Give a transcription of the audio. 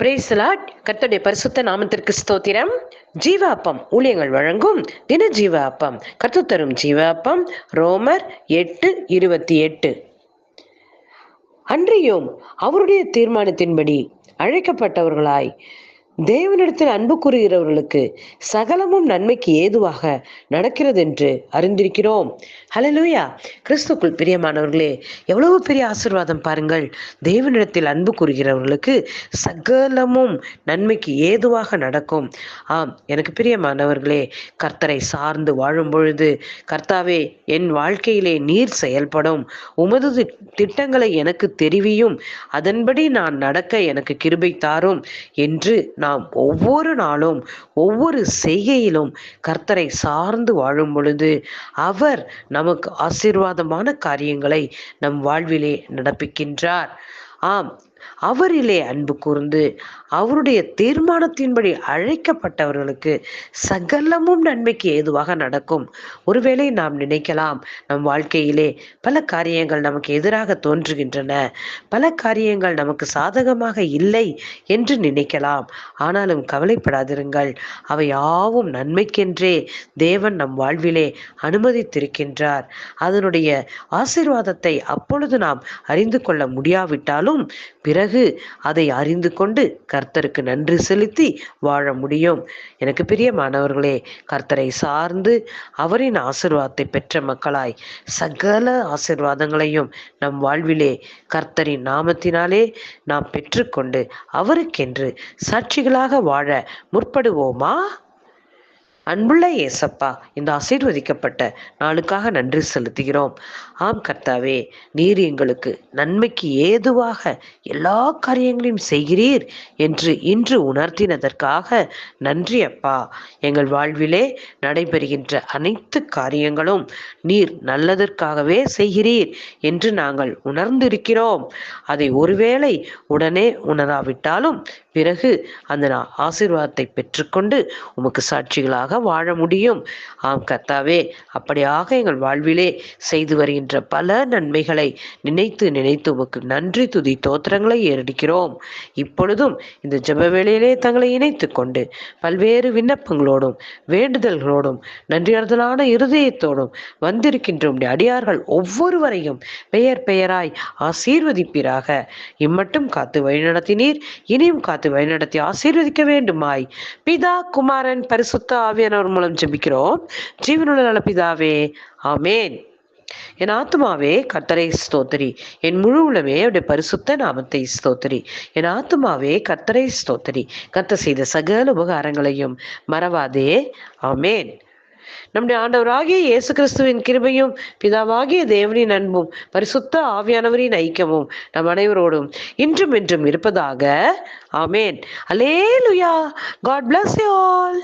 பிரேசலாட் கத்தோடைய பரிசுத்த நாமத்திற்கு ஸ்தோத்திரம். ஜீவ அப்பம் ஊழியங்கள் வழங்கும் தின ஜீவ அப்பம் தரும் ஜீவ அப்பம் ரோமர் எட்டு இருபத்தி எட்டு. அன்றியும் அவருடைய தீர்மானத்தின்படி அழைக்கப்பட்டவர்களாய் தேவனிடத்தில் அன்பு கூறுகிறவர்களுக்கு சகலமும் நன்மைக்கு ஏதுவாக நடக்கிறது என்று அறிந்திருக்கிறோம். ஹலலூயா கிறிஸ்துக்குள் பிரியமானவர்களே எவ்வளவு பெரிய ஆசிர்வாதம் பாருங்கள். தேவனிடத்தில் அன்பு கூறுகிறவர்களுக்கு சகலமும் நன்மைக்கு ஏதுவாக நடக்கும். ஆம் எனக்கு பிரியமானவர்களே கர்த்தரை சார்ந்து வாழும் பொழுது கர்த்தாவே என் வாழ்க்கையிலே நீர் செயல்படும். உமது திட்டங்களை எனக்கு தெரிவியும். அதன்படி நான் நடக்க எனக்கு கிருபை தாரும் என்று நாம் ஒவ்வொரு நாளும் ஒவ்வொரு செய்கையிலும் கர்த்தரை சார்ந்து வாழும் பொழுது அவர் நமக்கு ஆசீர்வாதமான காரியங்களை நம் வாழ்விலே நடப்பிக்கின்றார். ஆம் அவரிலே அன்பு கூர்ந்து அவருடைய தீர்மானத்தின்படி அழைக்கப்பட்டவர்களுக்கு சகலமும் நன்மைக்கு ஏதுவாக நடக்கும். ஒருவேளை நாம் நினைக்கலாம் நம் வாழ்க்கையிலே பல காரியங்கள் நமக்கு எதிராக தோன்றுகின்றன பல காரியங்கள் நமக்கு சாதகமாக இல்லை என்று நினைக்கலாம். ஆனாலும் கவலைப்படாதிருங்கள் அவை யாவும் நன்மைக்கென்றே தேவன் நம் வாழ்விலே அனுமதித்திருக்கின்றார். அதனுடைய ஆசீர்வாதத்தை அப்பொழுது நாம் அறிந்து கொள்ள முடியாவிட்டாலும் பிறகு அதை அறிந்து கொண்டு கர்த்தருக்கு நன்றி செலுத்தி வாழ முடியும். எனக்கு பெரிய மாணவர்களே கர்த்தரை சார்ந்து அவரின் ஆசிர்வாதத்தை பெற்ற மக்களாய் சகல ஆசீர்வாதங்களையும் நம் வாழ்விலே கர்த்தரின் நாமத்தினாலே நாம் பெற்றுக்கொண்டு அவருக்கென்று சாட்சிகளாக வாழ முற்படுவோமா? அன்புள்ள ஏசப்பா இந்த ஆசீர்வதிக்கப்பட்ட நாளுக்காக நன்றி செலுத்துகிறோம். ஆம் கர்த்தாவே நீர் எங்களுக்கு நன்மைக்கு ஏதுவாக எல்லா காரியங்களையும் செய்கிறீர் என்று இன்று உணர்த்தினதற்காக நன்றி அப்பா. எங்கள் வாழ்விலே நடைபெறுகின்ற அனைத்து காரியங்களும் நீர் நல்லதற்காகவே செய்கிறீர் என்று நாங்கள் உணர்ந்திருக்கிறோம். அதை ஒருவேளை உடனே உணராவிட்டாலும் பிறகு அந்த ஆசீர்வாதத்தை பெற்றுக்கொண்டு உமக்கு சாட்சிகளாக வாழ முடியும். ஆம் கத்தாவே அப்படியாக எங்கள் வாழ்விலே செய்து வருகின்ற பல நன்மைகளை நினைத்து நினைத்து உமக்கு நன்றி துதி தோத்திரங்களை ஏறடிக்கிறோம். இப்பொழுதும் இந்த ஜப வேளையிலே தங்களை இணைத்து கொண்டு பல்வேறு விண்ணப்பங்களோடும் வேண்டுதல்களோடும் நன்றியறுதலான இருதயத்தோடும் வந்திருக்கின்ற உம்முடைய அடியார்கள் ஒவ்வொருவரையும் பெயர் பெயராய் ஆசீர்வதிப்பீராக. இம்மட்டும் காத்து வழிநடத்தினீர் இனியும் காத்து வழிநடத்தி ஆசீர்வதிக்க வேண்டுமாய். பிதா குமாரன் பரிசுத்த ஆவியானவர் மூலம் ஜெபிக்கிறோம். ஜீவனுள்ள நலப்பிதாவே ஆமேன். என் ஆத்துமாவே கர்த்தரை ஸ்தோத்திரி. என் முழு உளமே அவருடைய பரிசுத்த நாமத்தை ஸ்தோத்திரி. என் ஆத்துமாவே கர்த்தரை ஸ்தோத்திரி. கர்த்த செய்த சகல உபகாரங்களையும் மறவாதே. ஆமேன். நம்முடைய ஆண்டவராகிய இயேசு கிறிஸ்துவின் கிருபையும் பிதாவாகிய தேவனின் அன்பும் பரிசுத்த ஆவியானவரின் ஐக்கியமும் நம் அனைவரோடும் இன்றும் என்றும் இருப்பதாக. ஆமேன். அலேலுயா காட் பிளஸ் யூ ஆல்